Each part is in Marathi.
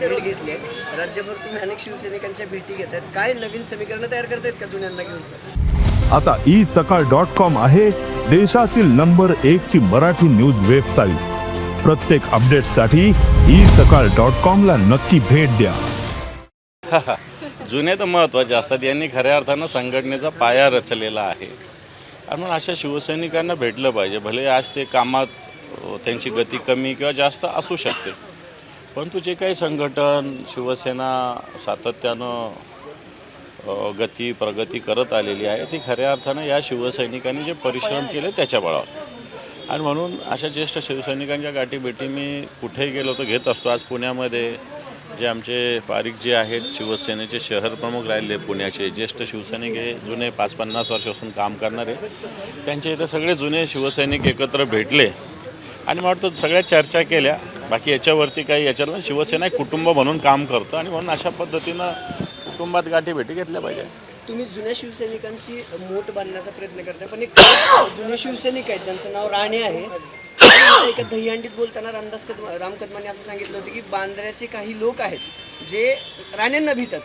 भेट घेतली आहे. राज्यभर तुम्ही अनेक शिवसैनिकांच्या भेटी घेतात काय नवीन समीकरणं तयार करतायत का जुन्यांना घेऊन? आता ई सकाळ डॉट कॉम आहे देशातील नंबर एक ची मराठी न्यूज वेबसाईट. प्रत्येक अपडेटसाठी ई सकाळ डॉट कॉम ला नक्की भेट द्या. जुने तर महत्त्वाचे असतात. यांनी खऱ्या अर्थानं संघटनेचा पाया रचलेला आहे. आणि म्हणून अशा शिवसैनिकांना भेटलं पाहिजे. भले आज ते कामात त्यांची गती कमी किंवा जास्त असू शकते. परंतु जे काही संघटन शिवसेना सातत्यानं गती प्रगती करत आलेली आहे ती खऱ्या अर्थानं या शिवसैनिकांनी जे परिश्रम केले त्याच्या बळावर. आणि म्हणून अशा ज्येष्ठ शिवसैनिकांच्या गाठीभेटी मी कुठेही गेलो तर घेत असतो. आज पुण्यामध्ये जे आमचे पारिक जे आहेत शिवसेनेचे शहर प्रमुख राहिले पुण्याचे ज्येष्ठ शिवसैनिक हे जुने पाच पन्नास वर्षापासून काम करणारे. त्यांच्या इथं सगळे जुने शिवसैनिक एकत्र भेटले. आणि मला वाटतं सगळ्या चर्चा केल्या. बाकी याच्यावरती काही याच्याला शिवसेना एक कुटुंब म्हणून काम करतं आणि म्हणून अशा पद्धतीनं कुटुंबात गाठीभेटी घेतल्या पाहिजे. तुम्ही जुन्या शिवसैनिकांशी मोठ बांधण्याचा प्रयत्न करताय पण एक जुने शिवसैनिक आहेत त्यांचं नाव राणे आहे एका दहीहंडीत बोलताना रामदास कदम राम कदमांनी असं सांगितलं होतं की बांद्र्याचे काही लोक आहेत जे राण्यांना भीतात.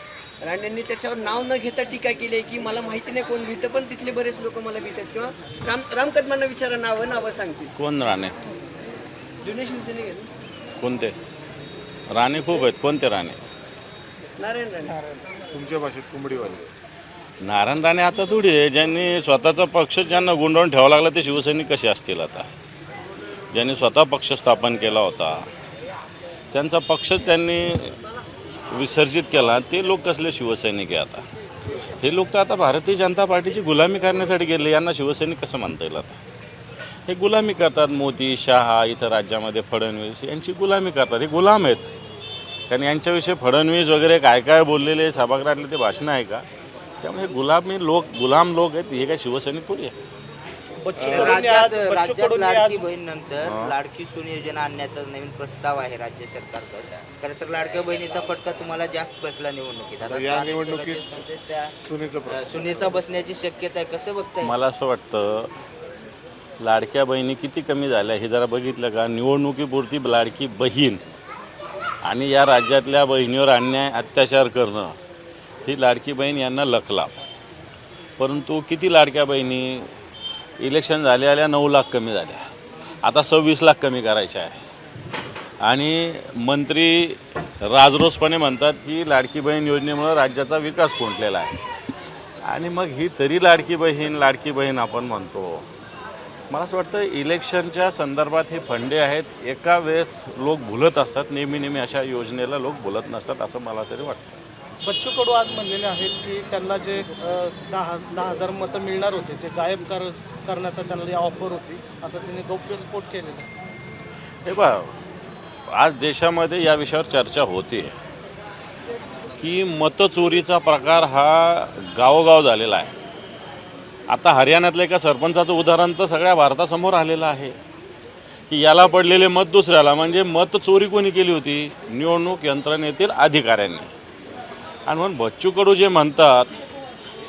राण्यांनी त्याच्यावर नाव न घेता टीका केली आहे की मला माहिती नाही कोण भीतं पण तिथले बरेच लोक मला भीतात. किंवा राम राम कदमांना विचारा नावं नावं सांगतील. कोण राणे? जुने शिवसैनिक आहेत? कोणते? राणे खूप आहेत. कोणते राणे? नारायण राणे. तुमच्या भाषेत कोंबडीवाले. नारायण राणे आता थोडी आहे. ज्यांनी स्वतःचा पक्ष ज्यांना गुंडवून ठेवावा लागला ते शिवसैनिक कसे असतील आता? ज्यांनी स्वतः पक्ष स्थापन केला होता त्यांचा पक्ष त्यांनी विसर्जित केला. ते लोक कसले शिवसैनिक आहे आता? हे लोक तर आता भारतीय जनता पार्टीची गुलामी करण्यासाठी गेले. यांना शिवसैनिक कसं म्हणता येईल आता? हे गुलामी करतात मोदी शहा इथं राज्यामध्ये फडणवीस यांची गुलामी करतात. हे गुलाम आहेत. कारण यांच्याविषयी फडणवीस वगैरे काय काय बोललेले सभागृहातले ते भाषणं आहे का? त्यामुळे हे गुलामी लोक गुलाम लोक आहेत हे काय शिवसैनिक थोडी आहे. राज्यात राज्यात लाडकी बहीण नंतर लाडकी सून योजना आणण्याचा नवीन प्रस्ताव आहे राज्य सरकारचा. खरं तर लाडक्या बहिणीचा फटका तुम्हाला जास्त बसला निवडणुकीत. सुनेचा बसण्याची शक्यता आहे. कसं बघताय? मला असं वाटतं लाडक्या बहिणी किती कमी झाल्या हे जरा बघितलं का? निवडणुकीपुरती लाडकी बहीण. आणि या राज्यातल्या बहिणीवर अन्याय अत्याचार करणं ही लाडकी बहीण यांना लखला परंतु किती लाडक्या बहिणी इलेक्शन झाले आल्या नऊ लाख कमी झाल्या. आता सव्वीस लाख कमी करायच्या आहे. आणि मंत्री राजरोसपणे म्हणतात की लाडकी बहीण योजनेमुळं राज्याचा विकास खुंटलेला आहे. आणि मग ही तरी लाडकी बहीण लाडकी बहीण आपण म्हणतो. मला असं वाटतं इलेक्शनच्या संदर्भात हे फंडे आहेत. एका वेळेस लोक भुलत असतात. नेहमी नेहमी अशा योजनेला लोक भुलत नसतात असं मला तरी वाटतं. बच्चू कडू आज म्हणलेले आहेत की त्यांना जे दहा दहा हजार मतं मिळणार होते ते गायब कर करण्याचा त्यांना ऑफर होती असं त्यांनी गौप्यस्फोट केलेला हे बा आज देशामध्ये या विषयावर चर्चा होते. की मतचोरीचा प्रकार हा गावोगाव झालेला आहे. आता हरियाणातल्या एका सरपंचाचं उदाहरण तर सगळ्या भारतासमोर आलेलं आहे. की याला पडलेले मत दुसऱ्याला म्हणजे मत चोरी कोणी केली होती? निवडणूक यंत्रणेतील अधिकाऱ्यांनी. आणि म्हणून बच्चू कडू जे म्हणतात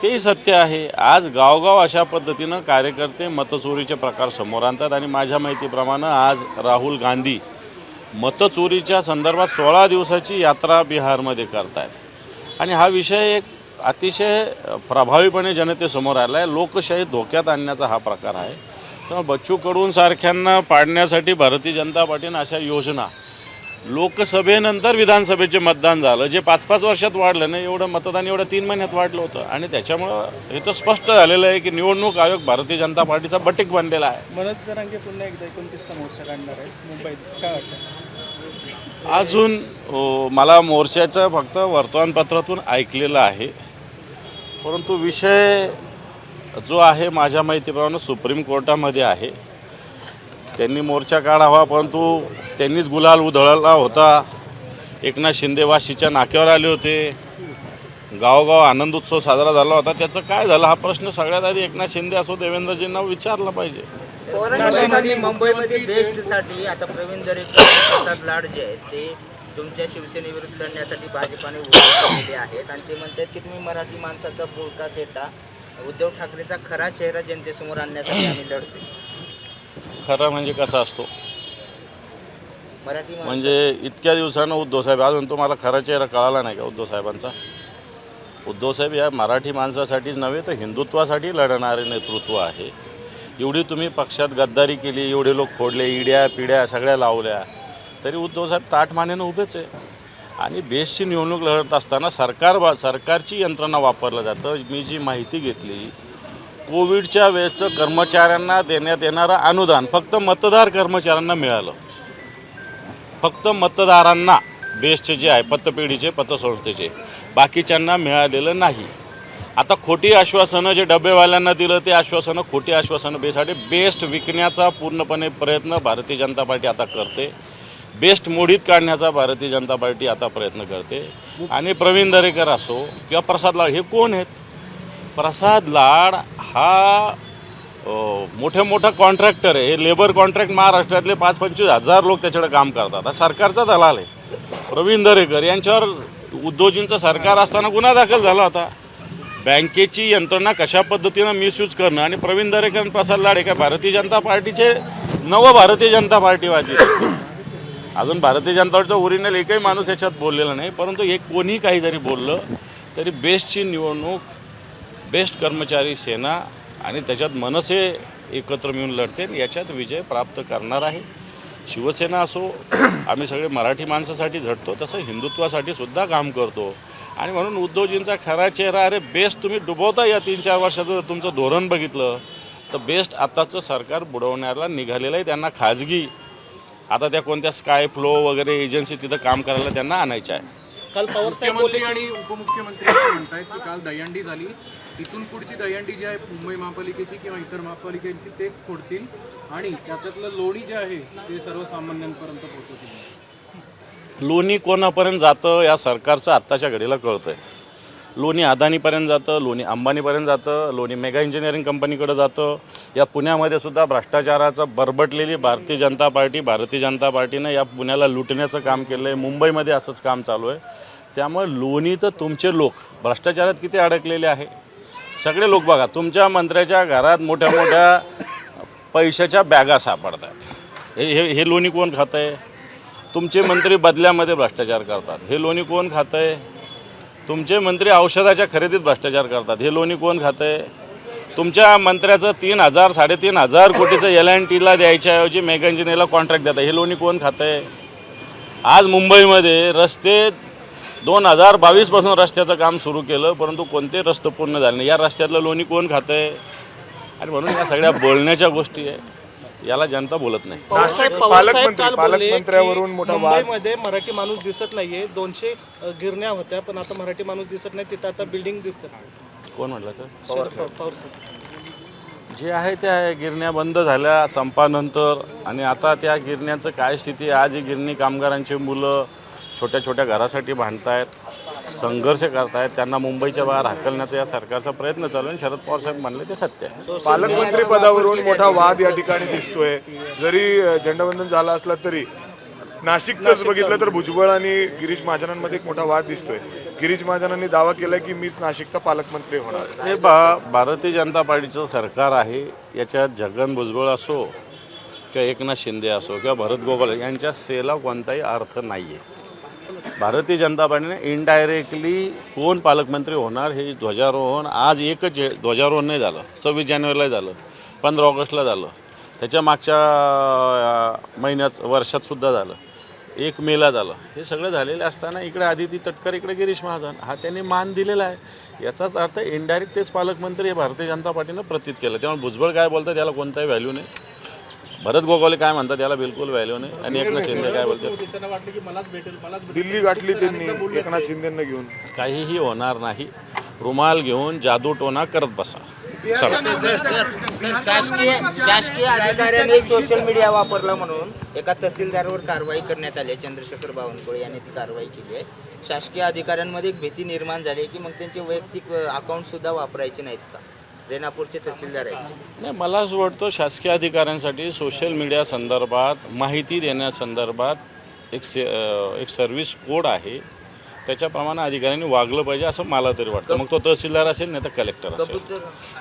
तेही सत्य आहे. आज गावगाव अशा पद्धतीनं कार्यकर्ते मतचोरीचे प्रकार समोर आणतात. आणि माझ्या माहितीप्रमाणे आज राहुल गांधी मतचोरीच्या संदर्भात सोळा दिवसाची यात्रा बिहारमध्ये करतायत. आणि हा विषय एक अतिशय प्रभावीपणे जनतेसमोर आला आहे लोकशाही धोक्यात आणण्याचा हा प्रकार आहे. त्यामुळे बच्चू कडूंसारख्यांना पाडण्यासाठी भारतीय जनता पार्टीनं अशा योजना. लोकसभेनंतर विधानसभेचे मतदान झालं. जे पाच पाच वर्षात वाढलं नाही एवढं मतदान एवढं तीन महिन्यात वाढलं होतं. आणि त्याच्यामुळं हे तर स्पष्ट झालेलं आहे की निवडणूक आयोग भारतीय जनता पार्टीचा बटीक बनलेला आहे. मनोज जरांगे पुन्हा एकदा एकोणतीसचा मोर्चा काढणार आहे मुंबईत काय वाटतं? अजून मला मोर्चाचं फक्त वर्तमानपत्रातून ऐकलेलं आहे. परंतु विषय जो आहे माझ्या माहितीप्रमाणे सुप्रीम कोर्टामध्ये आहे. त्यांनी मोर्चा काढावा परंतु त्यांनीच गुलाल उधळला होता. एकनाथ शिंदे वाशीच्या नाक्यावर आले होते. गावोगाव आनंद उत्सव साजरा झाला होता. त्याचं काय झालं? हा प्रश्न सगळ्यात आधी एकनाथ शिंदे असो देवेंद्रजींना विचारला पाहिजे. मुंबईमध्ये बेस्टसाठी आता प्रवीण दरेकर लाड जे आहेत ते तुमच्या शिवसेनेविरुद्ध लढण्यासाठी भाजपाने केलेले आहेत. आणि ते म्हणतात की तुम्ही मराठी माणसाचा बोलका देता उद्धव ठाकरेचा खरा चेहरा जनतेसमोर आणण्यासाठी आम्ही लढतोय. खरं म्हणजे कसा असतो? मराठी म्हणजे इतक्या दिवसानं उद्धव साहेब अजून तुम्हाला खरा चेहरा कळाला नाही का उद्धव साहेबांचा? उद्धव साहेब या मराठी माणसासाठीच नव्हे तर हिंदुत्वासाठी लढणारे नेतृत्व आहे. एवढी तुम्ही पक्षात गद्दारी केली एवढे लोक फोडले इड्या पिड्या सगळ्या लावल्या. तरी उद्धव साहेब ताटमानेनं उभेच आहे. आणि बेस्टची निवडणूक लढत असताना सरकार वा सरकारची यंत्रणा वापरलं जातं. मी जी माहिती घेतली कोविडच्या वेळेचं कर्मचाऱ्यांना देण्यात येणारं अनुदान फक्त मतदार कर्मचाऱ्यांना मिळालं. फक्त मतदारांना बेस्टचे जे आहे पतपेढीचे पतसंस्थेचे बाकीच्यांना मिळालेलं नाही. आता खोटी आश्वासनं जे डबेवाल्यांना दिलं ते आश्वासनं खोटी आश्वासनं बेसाठी बेस्ट विकण्याचा पूर्णपणे प्रयत्न भारतीय जनता पार्टी आता करते. बेस्ट मोडीत काढण्याचा भारतीय जनता पार्टी आता प्रयत्न करते. आणि प्रवीण दरेकर असो किंवा प्रसाद लाड हे कोण आहेत? प्रसाद लाड हा मोठ्या मोठे मोठा कॉन्ट्रॅक्टर आहे. हे लेबर कॉन्ट्रॅक्ट महाराष्ट्रातले पाच पंचवीस हजार लोक त्याच्याकडे काम करतात. हा सरकारचा दलाल आहे. प्रवीण दरेकर यांच्यावर उद्योजींचं सरकार असताना गुन्हा दाखल झाला होता. बँकेची यंत्रणा कशा पद्धतीनं मिसयूज करणं आणि प्रवीण दरेकर प्रसाद लाड हे काय भारतीय जनता पार्टीचे नव भारतीय जनता पार्टीवादी अजून भारतीय जनता पार्टीचा ओरिजिनल एकही माणूस याच्यात बोललेला नाही परंतु एक कोणी काही जरी बोललं तरी बेस्टची निवडणूक बेस्ट कर्मचारी सेना आणि त्याच्यात मनसे एकत्र मिळून लढते याच्यात विजय प्राप्त करणार आहे. शिवसेना असो आम्ही सगळे मराठी माणसासाठी झटतो तसं हिंदुत्वासाठी सुद्धा काम करतो. आणि म्हणून उद्धवजींचा खरा चेहरा अरे बेस्ट तुम्ही डुबवता या तीन चार वर्षाचं जर तुमचं धोरण बघितलं तर बेस्ट आत्ताचं सरकार बुडवण्याला निघालेलं आहे त्यांना खाजगी आता त्या कोणत्या स्काय फ्लो वगैरे एजन्सी तिथं काम करायला त्यांना आणायच्या आहे. काल पवार साहेब बोलले मुख्यमंत्री आणि उपमुख्यमंत्री असं म्हणतायत की काल दहीहंडी झाली. इथून पुढची दहीहंडी जी आहे मुंबई महापालिकेची किंवा इतर महापालिकेची तेच फोडतील. आणि त्याच्यातलं लोणी जे आहे ते सर्वसामान्यांपर्यंत पोहोचवतील. लोणी कोणापर्यंत जातं या सरकारचं आत्ताच्या घडीला कळतं आहे लोणी अदानीपर्यंत जातं लोणी अंबानीपर्यंत जातं लोणी मेगा इंजिनिअरिंग कंपनीकडं जातं. या पुण्यामध्ये सुद्धा भ्रष्टाचाराचं बरबटलेली भारतीय जनता पार्टी भारतीय जनता पार्टीनं या पुण्याला लुटण्याचं काम केलं आहे मुंबईमध्ये असंच काम चालू आहे. त्यामुळे लोणी तर तुमचे लोक भ्रष्टाचारात किती अडकलेले आहे? सगळे लोक बघा तुमच्या मंत्र्याच्या घरात मोठ्या मोठ्या पैशाच्या बॅगा सापडतात. हे हे हे लोणी कोण खातं आहे तुमचे मंत्री बदल्यामध्ये भ्रष्टाचार करतात. हे लोणी कोण खातं आहे तुमचे मंत्री औषधाच्या खरेदीत भ्रष्टाचार करतात. हे लोणी कोण खातं आहे तुमच्या मंत्र्याचं तीन हजार साडेतीन हजार कोटीचं एल अँड टीला द्यायच्याऐवजी मेगा इंजिनियरला कॉन्ट्रॅक्ट देतात. हे लोणी कोण खातं आहे आज मुंबईमध्ये रस्ते दोन हजार बावीसपासून रस्त्याचं काम सुरू केलं परंतु कोणते रस्ते पूर्ण झाले नाही. या रस्त्यातलं लोणी कोण खातं आहे आणि म्हणून या सगळ्या बोलण्याच्या गोष्टी आहे याला जनता बोलत नाही. नाशिक पालकमंत्री- पालकमंत्र्यावरून मोठा वाद. मुंबईमध्ये मराठी माणूस दिसत नाहीये. दोनशे गिरण्या होत्या पण आता मराठी माणूस दिसत नाही. तिथं आता बिल्डिंग दिसतात कोण म्हटलं साहेब. पवार साहेब. जे आहे ते आहे गिरण्या बंद झाल्या संपानंतर. आणि आता त्या गिरण्याचं काय स्थिती आहे? आज ही गिरणी कामगारांची मुलं छोट्या छोट्या घरासाठी भांडतायत संघर्ष करतायत त्यांना मुंबईच्या बाहेर हाकलण्याचा या सरकारचा प्रयत्न चालू आहे. आणि शरद पवार साहेब म्हणले ते सत्य आहे. पालकमंत्री पदावरून मोठा वाद या ठिकाणी दिसतोय. जरी झेंडावंदन झाला असला तरी नाशिकच. बघितलं तर भुजबळ आणि गिरीश महाजनांमध्ये एक मोठा वाद दिसतोय. गिरीश महाजनांनी दावा केलाय की मीच नाशिकचा पालकमंत्री होणार. हे बा भारतीय जनता पार्टीचं सरकार आहे याच्यात जगन भुजबळ असो किंवा एकनाथ शिंदे असो किंवा भरत गोगावले यांच्या सेला कोणताही अर्थ नाही आहे भारतीय जनता पार्टीने इनडायरेक्टली कोण पालकमंत्री होणार हे ध्वजारोहण आज एकच हे ध्वजारोहण नाही झालं. सव्वीस जानेवारीला झालं. पंधरा ऑगस्टला झालं. त्याच्या मागच्या महिन्याच महिन्यात वर्षातसुद्धा झालं. एक मेला झालं. हे सगळं झालेलं असताना इकडे आदिती तटकर इकडे गिरीश महाजन हा त्यांनी मान दिलेला आहे. याचाच अर्थ इनडायरेक्ट तेच पालकमंत्री हे भारतीय जनता पार्टीनं प्रतीत केलं. त्यामुळे भुजबळ काय बोलतात त्याला कोणताही व्हॅल्यू नाही. भरत गोगावले काय म्हणतात त्याला बिलकुल व्हॅल्यू नाही. आणि एकनाथ शिंदे काय बोलतात? त्यांना वाटलं की मलाच भेटेल मलाच दिल्ली गाठली त्यांनी एकनाथ शिंदेना घेऊन. काहीही होणार नाही. रुमाल घेऊन जादू टोना करत बसा. शासकीय शासकीय अधिकाऱ्याने सोशल मीडिया वापरला म्हणून एका तहसीलदारवर कारवाई करण्यात आली आहे. चंद्रशेखर बावनकुळे यांनी ती कारवाई केली आहे. शासकीय अधिकाऱ्यांमध्ये एक भीती निर्माण झाली आहे की मग त्यांचे वैयक्तिक अकाउंट सुद्धा वापरायचे नाहीत का? रेणापूरचे तहसीलदार आहेत. नाही मला असं वाटतं शासकीय अधिकाऱ्यांसाठी सोशल मीडिया संदर्भात माहिती देण्यासंदर्भात एक से एक सर्व्हिस कोड आहे. त्याच्याप्रमाणे अधिकाऱ्यांनी वागलं पाहिजे असं मला तरी वाटतं. मग तो तहसीलदार असेल नाही तर कलेक्टर असेल.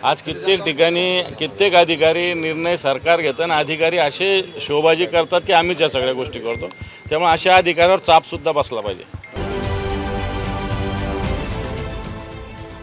आज कित्येक ठिकाणी कित्येक अधिकारी निर्णय सरकार घेतं आणि अधिकारी असे शोबाजी करतात की आम्हीच या सगळ्या गोष्टी करतो. त्यामुळे अशा अधिकाऱ्यावर चापसुद्धा बसला पाहिजे.